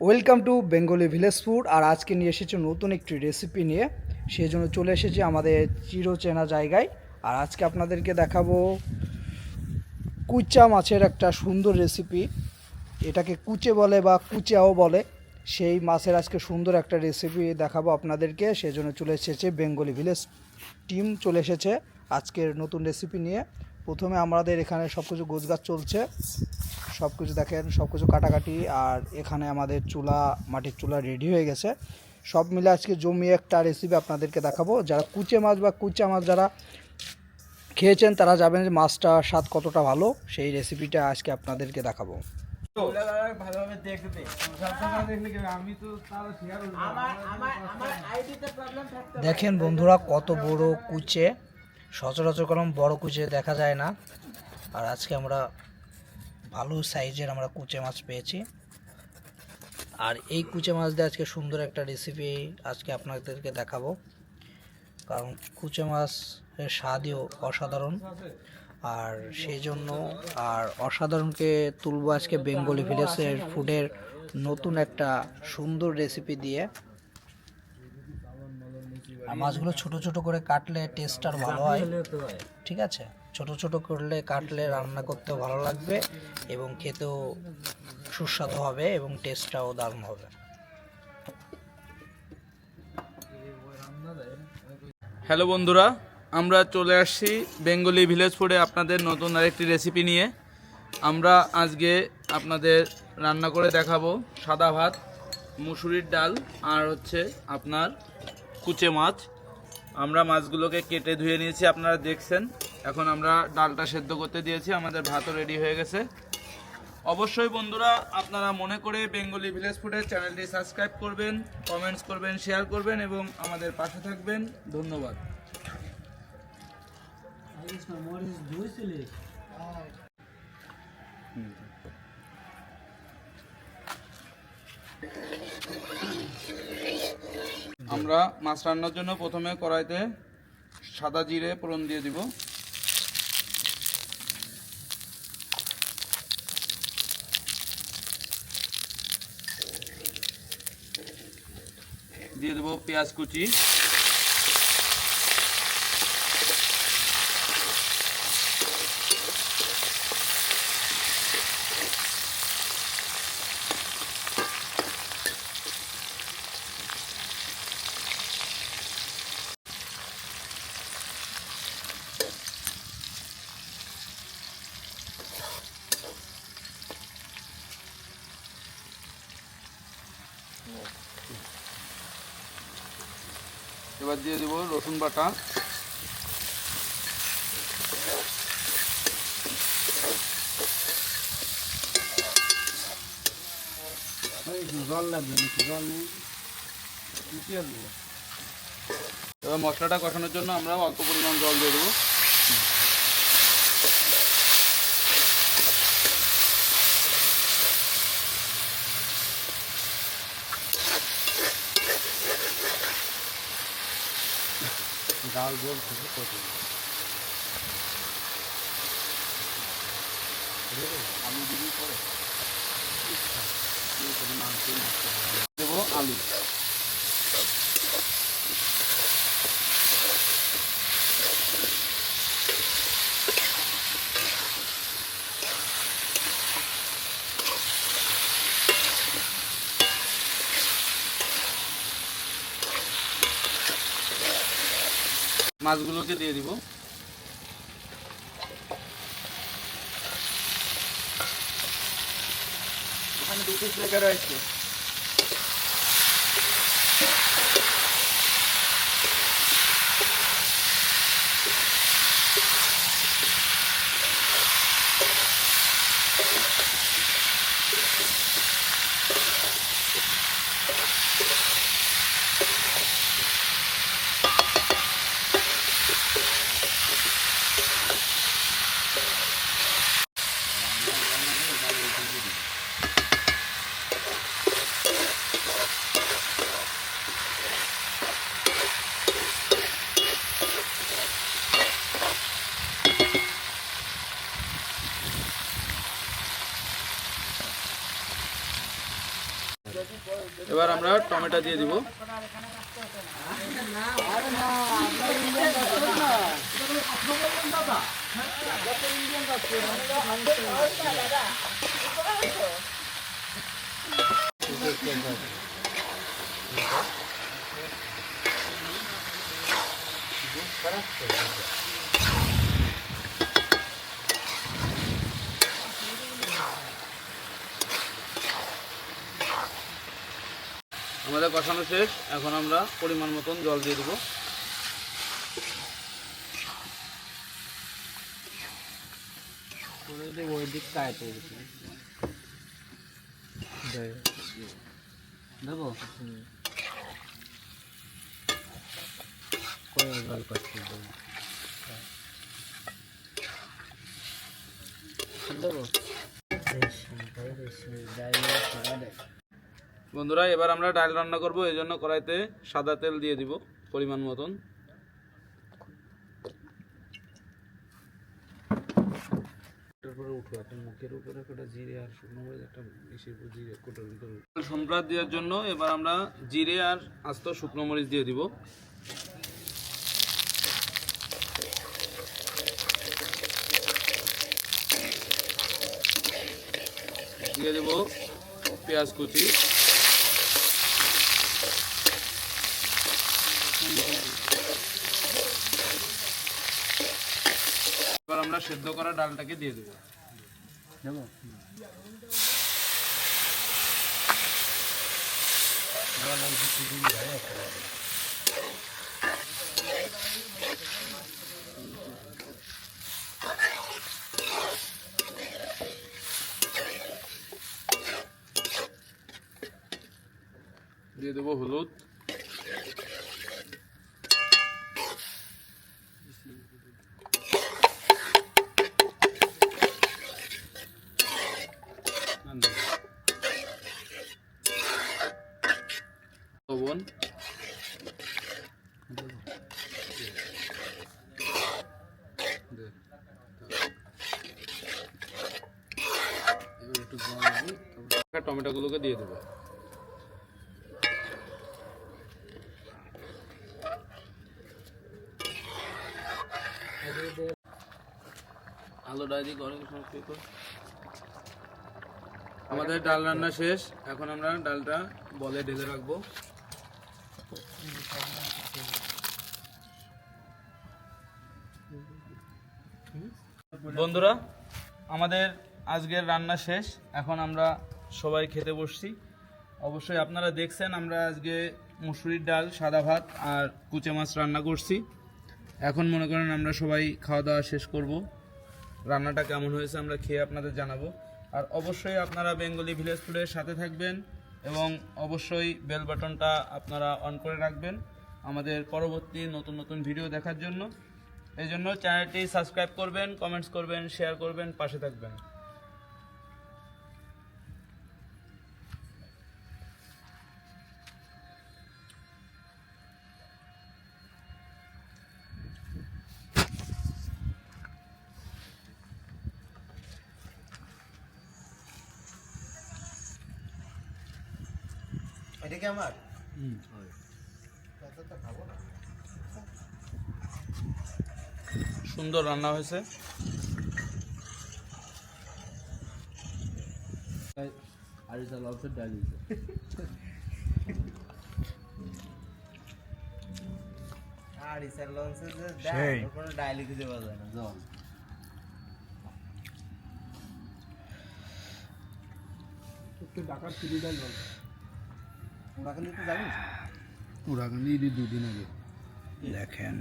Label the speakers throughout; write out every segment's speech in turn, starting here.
Speaker 1: Welcome to Bengali village food, আর আজকে নিয়ে এসেছি নতুন একটি রেসিপি নিয়ে। সেই জন্য চলে এসেছি আমাদের চিরচেনা জায়গায়। আর আজকে আপনাদেরকে দেখাবো কুচা মাছের একটা সুন্দর রেসিপি এটাকে কুচে বলে বা কুচাও বলে। সেই মাছের আজকে সুন্দর একটা রেসিপি দেখাবো আপনাদেরকে। সেই জন্য চলে এসেছে বেঙ্গলি ভিলেজ টিম চলে এসেছে আজকের নতুন রেসিপি নিয়ে। প্রথমে আমাদের এখানে সব কিছু গোছগাছ চলছে। সব কিছু দেখেন সব কিছু কাটাকাটি আর এখানে আমাদের চুলা মাটির চুলা রেডি হয়ে গেছে। সব মিলে আজকে জমিয়ে একটা রেসিপি আপনাদেরকে দেখাবো। যারা কুচে মাছ বা কুচা মাছ যারা খেয়েছেন তারা যাবেন যে মাছটা স্বাদ কতটা ভালো। সেই রেসিপিটা আজকে আপনাদেরকে দেখাবো।
Speaker 2: ভালোভাবে দেখবে। সবসময় দেখলে কি হবে? আমি তো তাও শেয়ার
Speaker 3: আমার আমার আমার আইডিতে প্রবলেম থাকতে পারে।
Speaker 1: দেখেন বন্ধুরা কত বড় কুচে। সচরাচর কলম বড় কুচে দেখা যায় না। আর আজকে আমরা ভালো সাইজের আমরা কুচে মাছ পেয়েছি। আর এই কুচে মাছ দিয়ে আজকে সুন্দর একটা রেসিপি আজকে আপনাদেরকে দেখাবো। কারণ কুচে মাছের স্বাদও অসাধারণ। আর সেই জন্য আর অসাধারণকে তুলবো আজকে বেঙ্গলি ভিলেজের ফুডের নতুন একটা সুন্দর রেসিপি দিয়ে। আর মাছগুলো ছোট ছোট করে কাটলে টেস্ট আর ভালো হয়। ঠিক আছে? ছোট ছোট করলে কাটলে রান্না করতেও ভালো লাগবে এবং খেতেও সুস্বাদু হবে এবং টেস্টটাও দারুণ হবে।
Speaker 2: হ্যালো বন্ধুরা, আমরা চলে আসছি বেঙ্গলি ভিলেজ ফুডে আপনাদের নতুন আরেকটি রেসিপি নিয়ে। আমরা আজকে আপনাদের রান্না করে দেখাবো সাদা ভাত, মুসুরির ডাল আর হচ্ছে আপনার কুচে মাছ। আমরা মাছগুলোকে কেটে ধুয়ে নিয়েছি আপনারা দেখছেন। এখন আমরা ডালটা সেদ্ধ করতে দিয়েছি আমাদের ভাতও রেডি হয়ে গেছে। অবশ্যই বন্ধুরা আপনারা মনে করে বেঙ্গলি ভিলেজ ফুডের চ্যানেলটি সাবস্ক্রাইব করবেন কমেন্টস করবেন শেয়ার করবেন এবং আমাদের পাশে থাকবেন। ধন্যবাদ। আমরা মাছ রান্নার জন্য প্রথমে কড়াইতে সাদা জিরে ফোড়ন দিয়ে দিব। দিয়ে দেবো পেঁয়াজ কুচি। এবার দিয়ে দেবো রসুন বাটা।
Speaker 3: জল লাগবে জল নেই
Speaker 2: এবার মশলাটা কষানোর জন্য আমরা অল্প পরিমাণ জল দিয়ে দেবো।
Speaker 3: ডাল জল থেকে কত
Speaker 2: করে আলু মাছগুলোকে দিয়ে দিব।
Speaker 3: ওখানে দুটো ফ্লেকার রয়েছে।
Speaker 2: এবার আমরা টমেটো দিয়ে দিব। আমাদের কষানো শেষ। এখন আমরা পরিমাণ মতন জল দিয়ে দেবো।
Speaker 3: ওই দিক কাটে দেবো জল করতে দেবো।
Speaker 2: বন্ধুরা এবার আমরা ডাল রান্না করব এই জন্য কড়াইতে সাদা তেল দিয়ে দিব পরিমাণ মতন।
Speaker 3: তারপরে উঠো একটা মুখের উপরে একটা জিরে আর শুকনো মরিচ একটা বেশি জিরে কোটার
Speaker 2: দেওয়ার জন্য এবার আমরা জিরে আর আস্ত শুকনো মরিচ দিয়ে দিব। দিয়ে দেব পেঁয়াজ কুচি এবার আমরা সেদ্ধ করা ডালটাকে দিয়ে দেবো।
Speaker 3: দেবো?
Speaker 2: দিয়ে দেবো হলুদ লবণ
Speaker 3: এবার একটু জল দিই
Speaker 2: টমেটোগুলোকে দিয়ে দেবো। আলু ডালি করে? আমাদের ডাল রান্না শেষ। এখন আমরা ডালটা বলে ঢেলে রাখব। বন্ধুরা, আমাদের আজকের রান্না শেষ। এখন আমরা সবাই খেতে বসছি। অবশ্যই আপনারা দেখছেন আমরা আজকে মুসুরির ডাল, সাদা ভাত আর কুচে মাছ রান্না করছি। এখন মনে করেন আমরা সবাই খাওয়া দাওয়া শেষ করব। রান্নাটা কেমন হয়েছে আমরা খেয়ে আপনাদের জানাব। আর অবশ্যই আপনারা বেঙ্গলি ভিলেজ ফুডের সাথে থাকবেন এবং অবশ্যই বেল বাটনটা আপনারা অন করে রাখবেন আমাদের পরবর্তী নতুন নতুন ভিডিও দেখার জন্য। এই জন্য চ্যানেলটি সাবস্ক্রাইব করবেন, কমেন্টস করবেন, শেয়ার করবেন, পাশে থাকবেন।
Speaker 3: এটা কি আমার?
Speaker 2: সুন্দর রান্না হয়েছে।
Speaker 3: আর ডালি
Speaker 4: আর কোনো খুঁজে পাওয়া যায় না
Speaker 3: জল
Speaker 4: ওখানে
Speaker 3: দুদিন আগে।
Speaker 1: দেখেন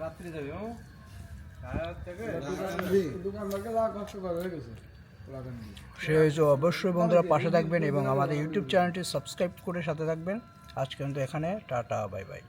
Speaker 4: রাত্রি যাবে ও?
Speaker 3: হয়ে
Speaker 1: সেই যে অবশ্যই বন্ধুরা পাশে থাকবেন এবং আমাদের ইউটিউব চ্যানেলটি সাবস্ক্রাইব করে সাথে থাকবেন। আজকে কিন্তু এখানে টাটা বাই বাই